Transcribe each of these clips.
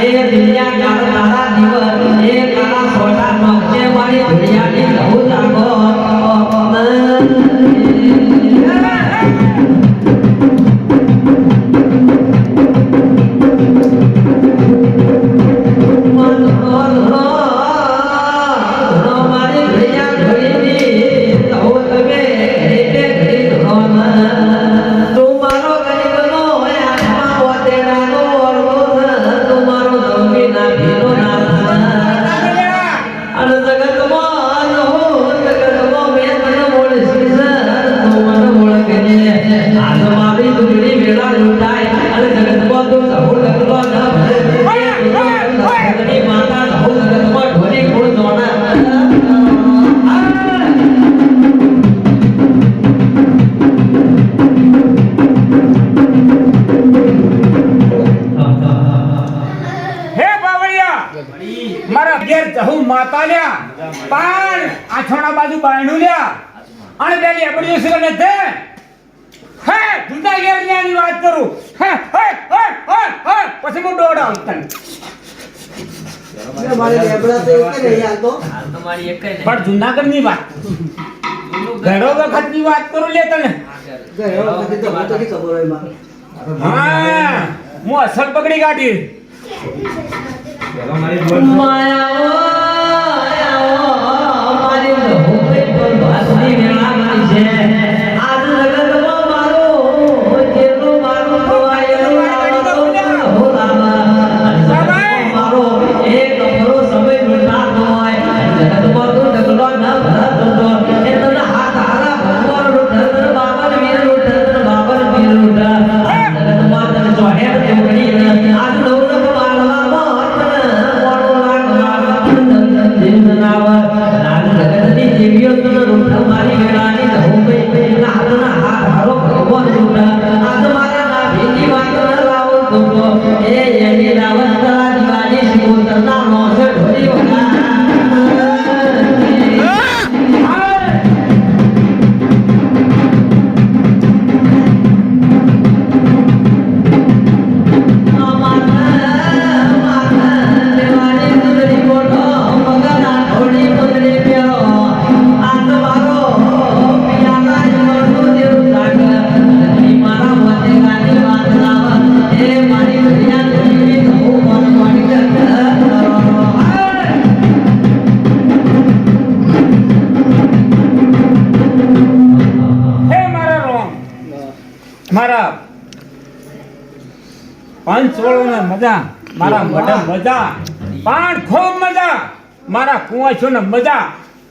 Hallelujah. લ્યા. અને પેલી એબડીઓ છે ને તે હે જુદા ઘેર વાત કરું. હે હે હે હે હે. પછી હું દોડાવું તને. મારે લેબડા તો એક નહીં હાલતો હાલ તમારી એક જ પણ જુનાગઢની વાત. ઘણો વખતની વાત કરું લે તને. ગયો હું તો પકડી કાઢી. નહીં ખબર હોય મારે હા હું મારા પંચવળોને મજા મારા મઢે મજા. પાણ ખૂબ મજા. મારા કુંવાછો ને મજા.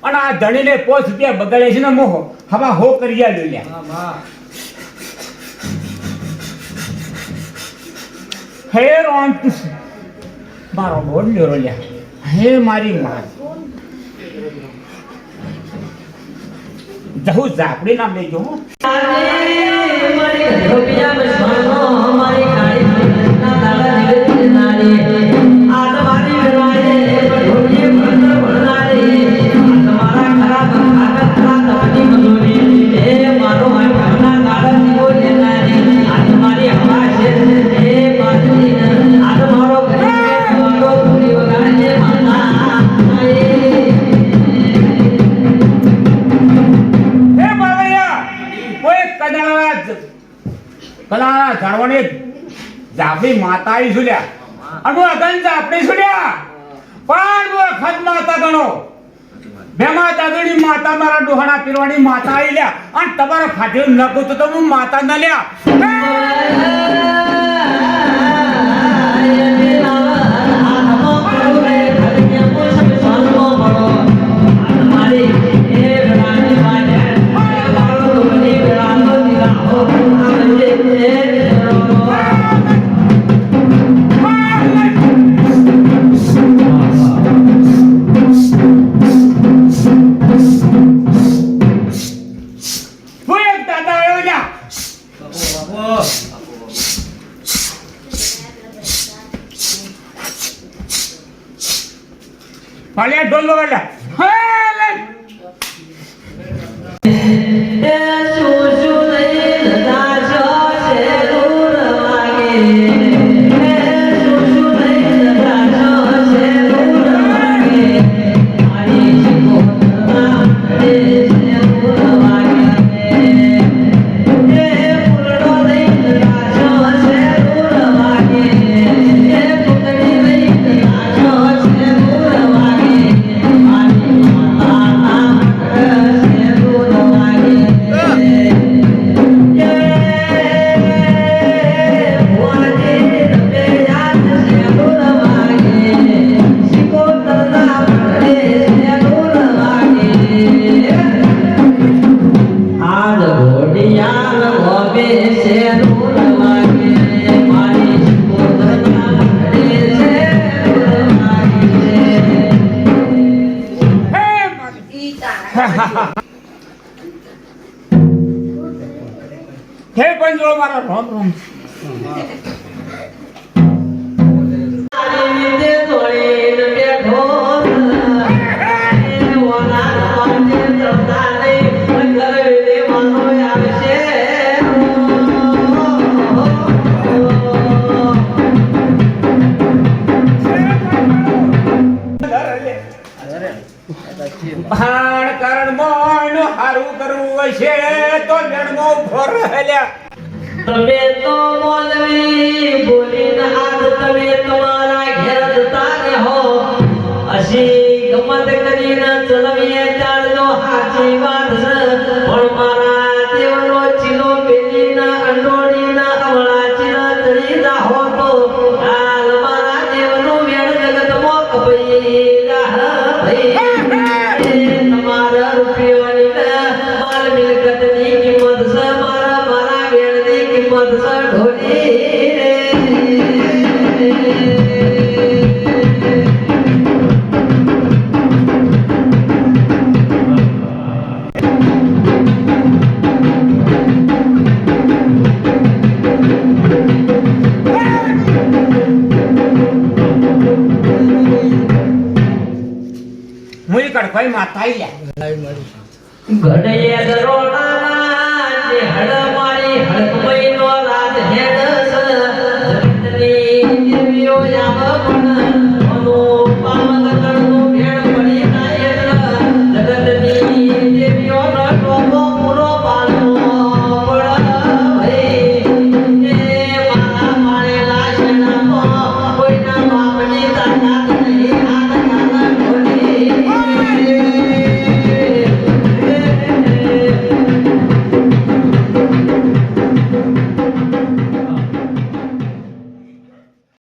અને આ ધણીને પોસ રૂપિયા બગાડે છે ને મોહ. હવા હો કરી આલ્યો લ્યા. હે રોન મારો બોલ લ્યો રોલ્યા હે મારી માં જહુ ઝાપડી નામ લેજો હે. કદાળા ઝાડવાની જાપડી માતા આવી સુલ્યા અગો અગન જાપડી સુલ્યા પણ વો ખત માતા ગણો. બેમા દાદડી માતા મારા ડોહણા પીરવાની માતા આવી લ્યા. અને તમારા ફાટ્યો નકો તો હું માતા ન લ્યા. કોઈ એક દાદા આવ્યો લ્યા હે પંજો મારા રામ રામ. હારું કરવું હશે તો જન્મો ફોર રહેલ્યા તમે તો મોલવી, બોલીને આજ તમે તમારા ઘેર જતા રહો. અશી ગમત કરીને ચલવીએ ચાલજો સાચી વાત છે. કડભાઈ માતા ઘડે દરોડાના જે મારી હડકમય